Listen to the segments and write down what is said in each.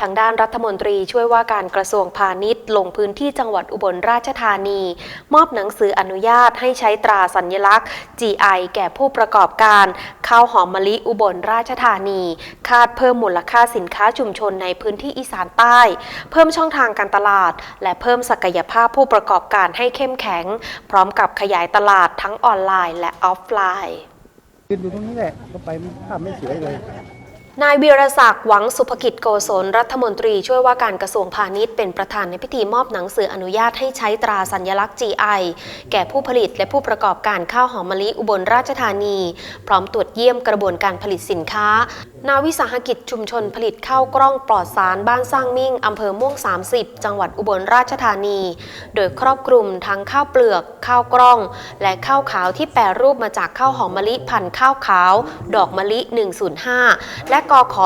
ทางด้านรัฐมนตรีช่วยว่าการกระทรวงพาณิชย์ ลงพื้นที่จังหวัดอุบลราชธานี มอบหนังสืออนุญาตให้ใช้ตราสัญลักษณ์ GI แก่ผู้ประกอบการข้าวหอมมะลิอุบลราชธานี คาดเพิ่มมูลค่าสินค้าชุมชนในพื้นที่อีสานใต้ เพิ่มช่องทางการตลาด และเพิ่มศักยภาพผู้ประกอบการให้เข้มแข็ง พร้อมกับขยายตลาดทั้งออนไลน์และออฟไลน์ยืนอยู่ตรงนี้แหละก็ไปภาพไม่เสวยเลย นายวีรศักดิ์หวังสุภกิจโกศลรัฐมนตรีช่วยว่าการกระทรวงพาณิชย์เป็นประธานในพิธีมอบหนังสืออนุญาตให้ใช้ตราสัญลักษณ์ GI แก่ผู้ผลิตและผู้ประกอบการข้าวหอมมะลิอุบลราชธานี พร้อมตรวจเยี่ยมกระบวนการผลิตสินค้า นาวิสาหกิจชุมชนผลิตข้าวกล้องปลอดสารบ้านสร้างมิ่ง อำเภอม่วง 30 จังหวัดอุบลราชธานี โดยครอบคลุมทั้งข้าวเปลือก ข้าวกล้อง และข้าวขาวที่แปรรูปมาจากข้าวหอมมะลิพันธุ์ข้าวขาว ดอกมะลิ 105 และกอขอ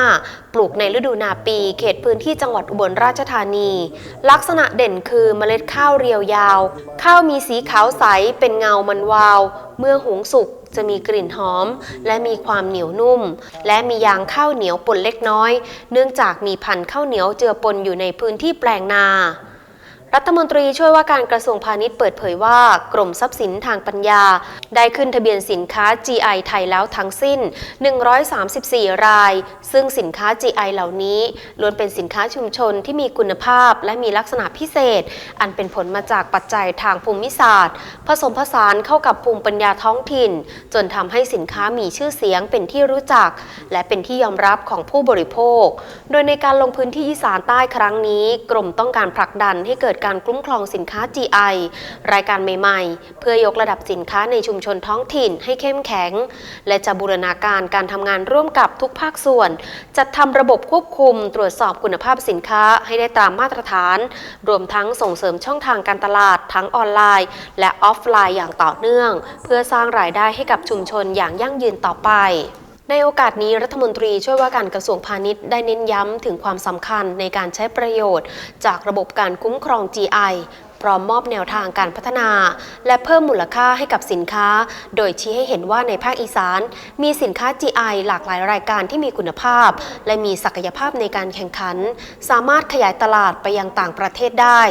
15 ปลูกในฤดูนาปี เขตพื้นที่จังหวัดอุบลราชธานี ลักษณะเด่นคือเมล็ดข้าวเรียวยาว ข้าวมีสีขาวใสเป็นเงามันวาว เมื่อหุงสุกจะมีกลิ่นหอม และมีความเหนียวนุ่ม และมียางข้าวเหนียวปนเล็กน้อย เนื่องจากมีพันธุ์ข้าวเหนียวเจือปนอยู่ในพื้นที่แปลงนา รัฐมนตรีช่วยว่าการกระทรวงพาณิชย์เปิดเผยว่ากรมทรัพย์สินทางปัญญา ได้ขึ้นทะเบียนสินค้า GI ไทยแล้วทั้งสิ้น 134 ราย ซึ่งสินค้า GI เหล่านี้ล้วนเป็นสินค้าชุมชนที่มีคุณภาพและมีลักษณะพิเศษ อันเป็นผลมาจากปัจจัยทางภูมิศาสตร์ ผสมผสานเข้ากับภูมิปัญญาท้องถิ่น จนทำให้สินค้ามีชื่อเสียงเป็นที่รู้จัก และเป็นที่ยอมรับของผู้บริโภค โดยในการลงพื้นที่อีสานใต้ครั้งนี้ กรมต้องการผลักดันให้เกิดการคุ้มครองสินค้า GI รายการใหม่ๆ เพื่อยกระดับสินค้าในชุมชนท้องถิ่นให้เข้มแข็ง และจะบูรณาการการทำงานร่วมกับทุกภาคส่วน จัดทำระบบควบคุมตรวจสอบคุณภาพสินค้าให้ได้ตามมาตรฐาน รวมทั้งส่งเสริมช่องทางการตลาดทั้งออนไลน์ และออฟไลน์อย่างต่อเนื่อง เพื่อสร้างรายได้ให้กับชุมชนอย่างยั่งยืนต่อไป ในโอกาสนี้รัฐมนตรีช่วยว่าการกระทรวงพาณิชย์ได้เน้นย้ำถึงความสำคัญในการใช้ประโยชน์ จากระบบการคุ้มครอง GI พร้อมมอบแนวทางการพัฒนา และเพิ่มมูลค่าให้กับสินค้า โดยชี้ให้เห็นว่าในภาคอีสาน มีสินค้า GI หลากหลายรายการที่มีคุณภาพ และมีศักยภาพในการแข่งขัน สามารถขยายตลาดไปยังต่างประเทศได้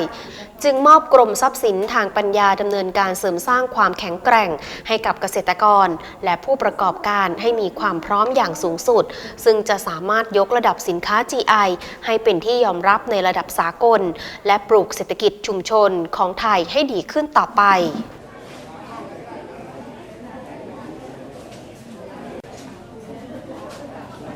จึงมอบกรมทรัพย์สินทางปัญญาดำเนินการเสริมสร้างความแข็งแกร่ง ให้กับเกษตรกร และผู้ประกอบการให้มีความพร้อมอย่างสูงสุด ซึ่งจะสามารถยกระดับสินค้า GI ให้เป็นที่ยอมรับในระดับสากล และปลูกเศรษฐกิจชุมชนของไทยให้ดีขึ้นต่อไป